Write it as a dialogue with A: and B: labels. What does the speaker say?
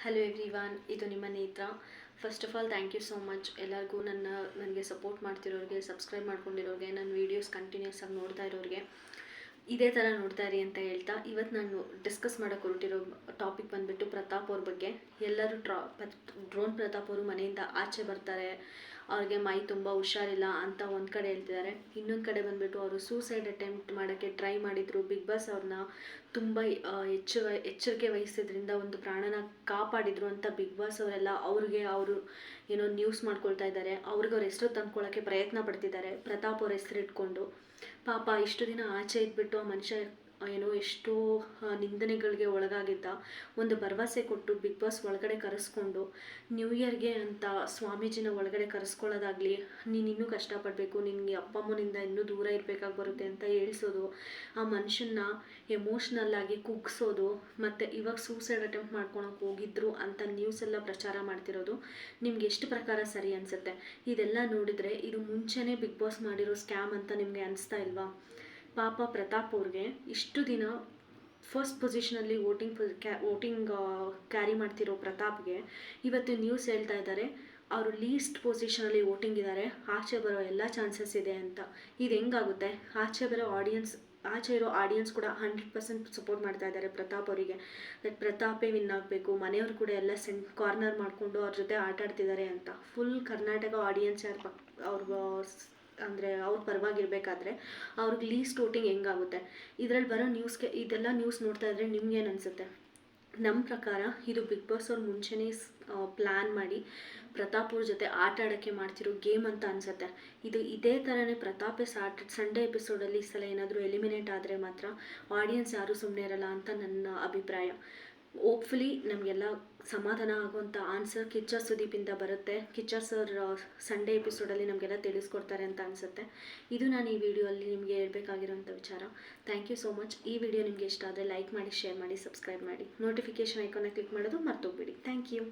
A: Hello everyone ಇದು ನಿಮ್ಮ Netra. First of all thank you so much ಎಲ್ಲರಿಗೂ ನನ್ನ, ನನಗೆ ಸಪೋರ್ಟ್ ಮಾಡ್ತಿರೋರಿಗೆ ಸಬ್ಸ್ಕ್ರೈಬ್ ಮಾಡ್ಕೊಂಡಿರೋರಿಗೆ, ನನ್ನ ವೀಡಿಯೋಸ್ ಕಂಟಿನ್ಯೂಸ್ ಆಗಿ ನೋಡ್ತಾ ಇರೋರಿಗೆ, ಇದೇ ಥರ ನೋಡ್ತಾ ಇರಿ ಅಂತ ಹೇಳ್ತಾ ಇವತ್ತು ನಾನು ಡಿಸ್ಕಸ್ ಮಾಡೋಕೆ ಹೊರಟಿರೋ ಟಾಪಿಕ್ ಬಂದುಬಿಟ್ಟು ಪ್ರತಾಪ್ ಅವ್ರ ಬಗ್ಗೆ. ಎಲ್ಲರೂ ಟ್ರಾ ಡ್ರೋನ್ ಪ್ರತಾಪ್ ಅವರು ಮನೆಯಿಂದ ಆಚೆ ಬರ್ತಾರೆ. ಅವ್ರಿಗೆ ಮೈ ತುಂಬ ಹುಷಾರಿಲ್ಲ ಅಂತ ಒಂದು ಕಡೆ ಹೇಳ್ತಿದ್ದಾರೆ ಇನ್ನೊಂದು ಕಡೆ ಬಂದುಬಿಟ್ಟು ಅವರು ಸೂಸೈಡ್ ಅಟೆಂಪ್ಟ್ ಮಾಡೋಕ್ಕೆ ಟ್ರೈ ಮಾಡಿದರು. ಬಿಗ್ ಬಾಸ್ ಅವ್ರನ್ನ ತುಂಬ ಹೆಚ್ಚು ಎಚ್ಚರಿಕೆ ವಹಿಸಿದ್ರಿಂದ ಒಂದು ಪ್ರಾಣನ ಕಾಪಾಡಿದ್ರು ಅಂತ ಬಿಗ್ ಬಾಸ್ ಅವರೆಲ್ಲ ಅವ್ರಿಗೆ ಅವರು ಏನೋ ನ್ಯೂಸ್ ಮಾಡ್ಕೊಳ್ತಾ ಇದ್ದಾರೆ. ಅವ್ರಿಗೆ ಅವ್ರ ಹೆಸರು ತಂದ್ಕೊಳ್ಳೋಕ್ಕೆ ಪ್ರಯತ್ನ ಪಡ್ತಿದ್ದಾರೆ. ಪ್ರತಾಪ್ ಅವ್ರ ಹೆಸರು ಇಟ್ಕೊಂಡು. ಪಾಪ ಇಷ್ಟು ದಿನ ಆಚೆ ಇದ್ಬಿಟ್ಟು ಆ ಮನುಷ್ಯ ಏನೋ ಎಷ್ಟೋ ನಿಂದನೆಗಳಿಗೆ ಒಳಗಾಗಿದ್ದ ಒಂದು ಭರವಸೆ ಕೊಟ್ಟು ಬಿಗ್ ಬಾಸ್ ಒಳಗಡೆ ಕರೆಸ್ಕೊಂಡು ನ್ಯೂ ಇಯರ್ಗೆ ಅಂತ ಸ್ವಾಮೀಜಿನ ಒಳಗಡೆ ಕರೆಸ್ಕೊಳ್ಳೋದಾಗಲಿ, ನೀನು ಇನ್ನೂ ಕಷ್ಟಪಡಬೇಕು, ನಿನಗೆ ಅಪ್ಪ ಅಮ್ಮನಿಂದ ಇನ್ನೂ ದೂರ ಇರಬೇಕಾಗಿ ಬರುತ್ತೆ ಅಂತ ಹೇಳ್ಸೋದು, ಆ ಮನುಷ್ಯನ್ನ ಎಮೋಷ್ನಲ್ ಆಗಿ ಕುಗ್ಸೋದು, ಮತ್ತು ಇವಾಗ ಸೂಸೈಡ್ ಅಟೆಂಪ್ಟ್ ಮಾಡ್ಕೊಳಕ್ಕೆ ಹೋಗಿದ್ರು ಅಂತ ನ್ಯೂಸ್ ಎಲ್ಲ ಪ್ರಚಾರ ಮಾಡ್ತಿರೋದು, ನಿಮ್ಗೆ ಎಷ್ಟು ಪ್ರಕಾರ ಸರಿ ಅನಿಸುತ್ತೆ? ಇದೆಲ್ಲ ನೋಡಿದರೆ ಇದು ಮುಂಚೆನೇ ಬಿಗ್ ಬಾಸ್ ಮಾಡಿರೋ ಸ್ಕ್ಯಾಮ್ ಅಂತ ನಿಮಗೆ ಅನಿಸ್ತಾ ಇಲ್ವಾ? ಪಾಪ ಪ್ರತಾಪ್ ಅವ್ರಿಗೆ ಇಷ್ಟು ದಿನ ಫಸ್ಟ್ ಪೊಸಿಷನಲ್ಲಿ ವೋಟಿಂಗ್ ಕ್ಯಾ ವೋಟಿಂಗ್ ಕ್ಯಾರಿ ಮಾಡ್ತಿರೋ ಪ್ರತಾಪ್ಗೆ ಇವತ್ತು ನ್ಯೂಸ್ ಹೇಳ್ತಾ ಇದ್ದಾರೆ. ಅವರು ಲೀಸ್ಟ್ ಪೊಸಿಷನಲ್ಲಿ ವೋಟಿಂಗ್ ಇದ್ದಾರೆ. ಆಚೆ ಬರೋ ಎಲ್ಲ ಚಾನ್ಸಸ್ ಇದೆ ಅಂತ. ಇದು ಹೆಂಗಾಗುತ್ತೆ? ಆಚೆ ಬರೋ ಆಡಿಯನ್ಸ್ ಆಚೆ ಇರೋ ಆಡಿಯನ್ಸ್ ಕೂಡ ಹಂಡ್ರೆಡ್ ಪರ್ಸೆಂಟ್ ಸಪೋರ್ಟ್ ಮಾಡ್ತಾ ಇದ್ದಾರೆ ಪ್ರತಾಪ್ ಅವರಿಗೆ. ದಟ್ ಪ್ರತಾಪೇ ವಿನ್ ಆಗಬೇಕು, ಮನೆಯವರು ಕೂಡ ಎಲ್ಲ ಸೆಂಟ್ ಕಾರ್ನರ್ ಮಾಡಿಕೊಂಡು ಅವ್ರ ಜೊತೆ ಆಟ ಆಡ್ತಿದ್ದಾರೆ ಅಂತ. ಫುಲ್ ಕರ್ನಾಟಕ ಆಡಿಯನ್ಸ್ ಯಾರು ಪಕ್ ಅವ್ರ ಅಂದರೆ ಅವ್ರ ಪರವಾಗಿರ್ಬೇಕಾದ್ರೆ ಅವ್ರಿಗೆ ಲೀಸ್ಟ್ ವೋಟಿಂಗ್ ಹೆಂಗಾಗುತ್ತೆ? ಇದರಲ್ಲಿ ಬರೋ ನ್ಯೂಸ್ಗೆ ಇದೆಲ್ಲ ನ್ಯೂಸ್ ನೋಡ್ತಾ ಇದ್ರೆ ನಿಮ್ಗೇನು ಅನಿಸುತ್ತೆ? ನಮ್ಮ ಪ್ರಕಾರ ಇದು ಬಿಗ್ ಬಾಸ್ ಅವ್ರ ಮುಂಚೆನೇ ಪ್ಲ್ಯಾನ್ ಮಾಡಿ ಪ್ರತಾಪ್ ಅವ್ರ ಜೊತೆ ಆಟ ಆಡೋಕ್ಕೆ ಮಾಡ್ತಿರೋ ಗೇಮ್ ಅಂತ ಅನಿಸುತ್ತೆ. ಇದು ಇದೇ ಥರನೇ ಪ್ರತಾಪೇ ಸಾಟ್ ಸಂಡೇ ಎಪಿಸೋಡಲ್ಲಿ ಈ ಸಲ ಏನಾದರೂ ಎಲಿಮಿನೇಟ್ ಆದರೆ ಮಾತ್ರ ಆಡಿಯನ್ಸ್ ಯಾರೂ ಸುಮ್ಮನೆ ಇರಲ್ಲ ಅಂತ ನನ್ನ ಅಭಿಪ್ರಾಯ. ಹೋಪ್ಫುಲಿ ನಮಗೆಲ್ಲ ಸಮಾಧಾನ ಆಗುವಂಥ ಆನ್ಸರ್ ಕಿಚ್ಚ ಸುದೀಪಿಂದ ಬರುತ್ತೆ. ಕಿಚ್ಚ ಸರ್ ಸಂಡೇ ಎಪಿಸೋಡಲ್ಲಿ ನಮಗೆಲ್ಲ ತಿಳಿಸ್ಕೊಡ್ತಾರೆ ಅಂತ ಅನಿಸುತ್ತೆ. ಇದು ನಾನು ಈ ವಿಡಿಯೋಲ್ಲಿ ನಿಮಗೆ ಹೇಳಬೇಕಾಗಿರೋಂಥ ವಿಚಾರ. ಥ್ಯಾಂಕ್ ಯು ಸೋ ಮಚ್ ಈ ವಿಡಿಯೋ ನಿಮಗೆ ಇಷ್ಟ ಆದರೆ ಲೈಕ್ ಮಾಡಿ ಶೇರ್ ಮಾಡಿ ಸಬ್ಸ್ಕ್ರೈಬ್ ಮಾಡಿ. ನೋಟಿಫಿಕೇಷನ್ ಐಕಾನ ಕ್ಲಿಕ್ ಮಾಡೋದು ಮರ್ತೋಗ್ಬಿಡಿ. Thank you